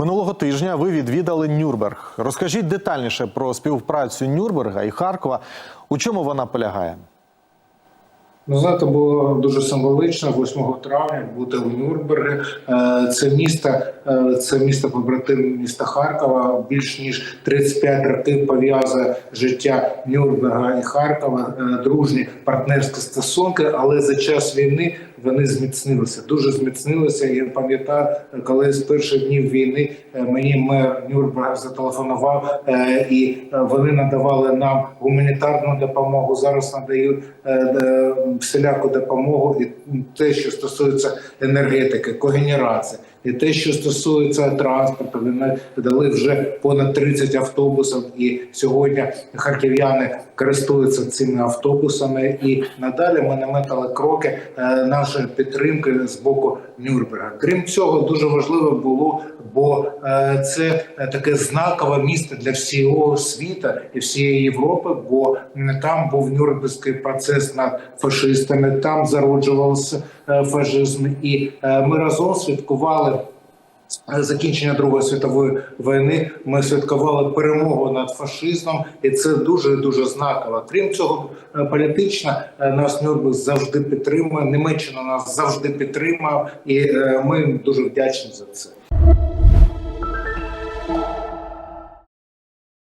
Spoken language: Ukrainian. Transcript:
Минулого тижня ви відвідали Нюрнберг. Розкажіть детальніше про співпрацю Нюрнберга і Харкова. У чому вона полягає? Ну, знаєте, було дуже символично 8 травня бути у Нюрнбергі. Е, Це місто, е, це місто побратим міста Харкова. Більш ніж 35 років пов'язує життя Нюрнберга і Харкова, е, дружні партнерські стосунки. Але за час війни вони зміцнилися, дуже зміцнилися. Я пам'ятаю, коли з перших днів війни мені мер Нюрнберга зателефонував, і вони надавали нам гуманітарну допомогу. Зараз надають всіляку допомогу, і те, що стосується енергетики, когенерації, і те, що стосується транспорту, вони дали вже понад 30 автобусів. І сьогодні харків'яни користуються цими автобусами. І надалі ми наметили кроки е, нашої підтримки з боку Нюрнберга. Крім цього, дуже важливо було, бо е, це таке знакове місце для всього світу і всієї Європи. Бо там був Нюрнберзький процес над фашистами, там зароджувався е, фашизм, і ми разом святкували. Е, Закінчення Другої світової війни ми святкували перемогу над фашизмом, і це дуже дуже знаково. Крім цього, політична е, нас Нюрнберг завжди підтримує. Німеччина нас завжди підтримав, і е, ми дуже вдячні за це.